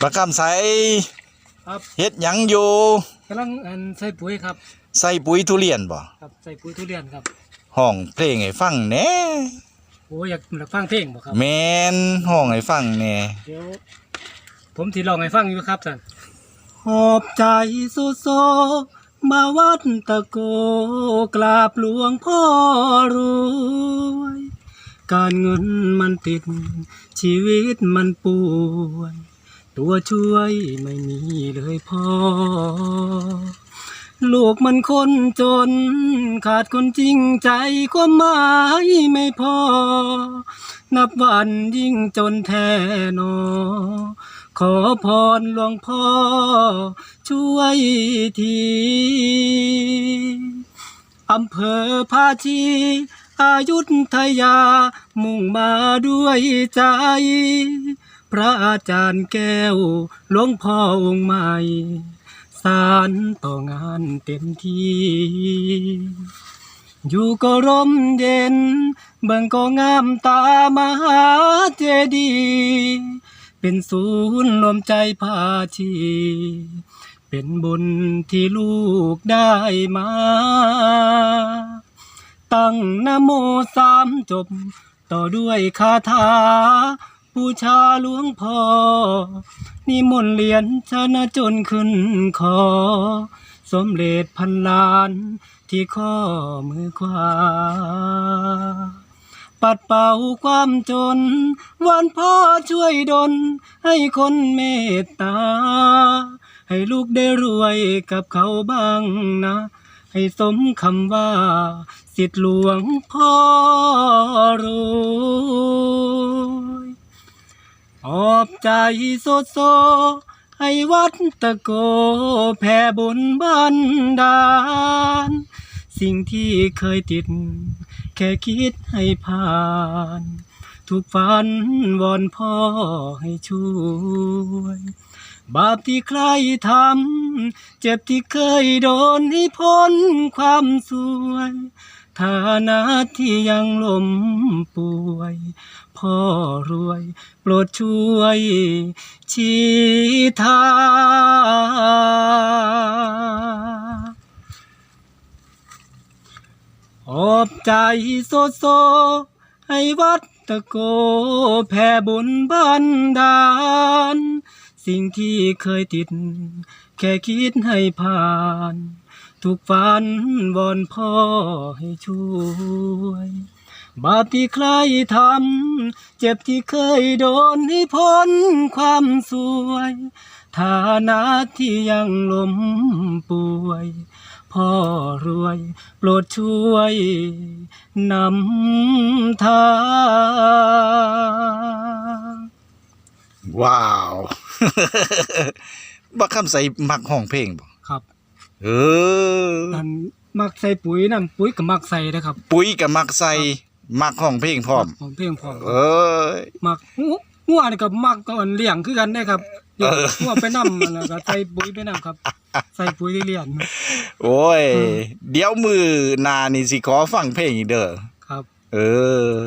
ประคำใสครับเฮ็ดหยังอยู่กำลังอันใส่ปุ๋ยครับใส่ปุ๋ยทุเรียนบ่ครับใส่ปุ๋ยทุเรียนครับห้องเพลงให้ฟังแหน่โอ้ยอยากอยากฟังเพลงบ่ครับแม่นห้องให้ฟังแหน่เดี๋ยวผมที่ลองให้ฟังอยู่ครับท่านหอบใจโซโซ มาวัดตะโกกราบหลวงพ่อรวยการเงินมันติด ชีวิตมันป่วย ตัวช่วยไม่มีเลยพ่อ ลูกมันคนจน ขาดคนจริงใจความหมายไม่พอ นับวันยิ่งจนแท้นอ ขอพรหลวงพ่อ ช่วยทีอำเภอภาชีอายุทยา มุ่งมาด้วยใจ พระอาจารย์แก้วหลวงพ่อองค์ใหม่สารต่องานเต็มที่ อยู่ก็ร่มเย็น เบิ่งก็งามตามหาเจดีย์เป็นศูนย์รวมใจพาชีเป็นบุญที่ลูกได้มา ตั้งนโมสามจบ ต่อด้วยคาถา บูชาหลวงพ่อนิมนต์เหรียญชนะจนขึ้นคอ สมเด็จพันล้านที่ข้อมือขวา ปัดเป่าความจน วันพ่อช่วยดลให้คนเมตตา ให้ลูกได้รวยกับเขาบ้างนะ ให้สมคำว่า สิทธิหลวงพ่อรู้ ออบใจโซโซ ให้วัดตะโกแผ่บุญบันดาล สิ่งที่เคยติด แค่คิดให้ผ่าน ทุกฝันวอนพ่อให้ช่วย บาปที่ใครทำ เจ็บที่เคยโดนให้พ้นความสวย ฐานะที่ยังล้มป่วย พ่อรวยโปรดช่วยชี้ทางอบใจโซโซ ให้วัดตะโกแผ่บุญบันดาล สิ่งที่เคยติด แค่คิดให้ผ่าน ทุกฝันวอนพ่อให้ช่วย บาปที่ใครทำ เจ็บที่เคยโดนให้พ้นความสวยฐานะที่ยังล้มป่วย พ่อรวย โปรดช่วยนำทางว้าว บักคำใส่มักห้องเพลงบ่ เอออันมักใส่ปุ๋ยนั่นปุ๋ยกับมักใส่นะครับ ปุ๋ยก็มักใส่มักห้องเพลงพร้อมของเพียงพร้อมเอ้ยมักงูงัวนี่ก็มักก็อันเลี้ยงคือกันได้ครับเดี๋ยวเอองัวไปนำแล้วก็ใส่ปุ๋ยไปนำครับ ใส่ปุ๋ยเลี้ยงโอ้ยอืมเดี๋ยวมือหนานี่สิขอฟังเพลงอีกเด้อครับ เออ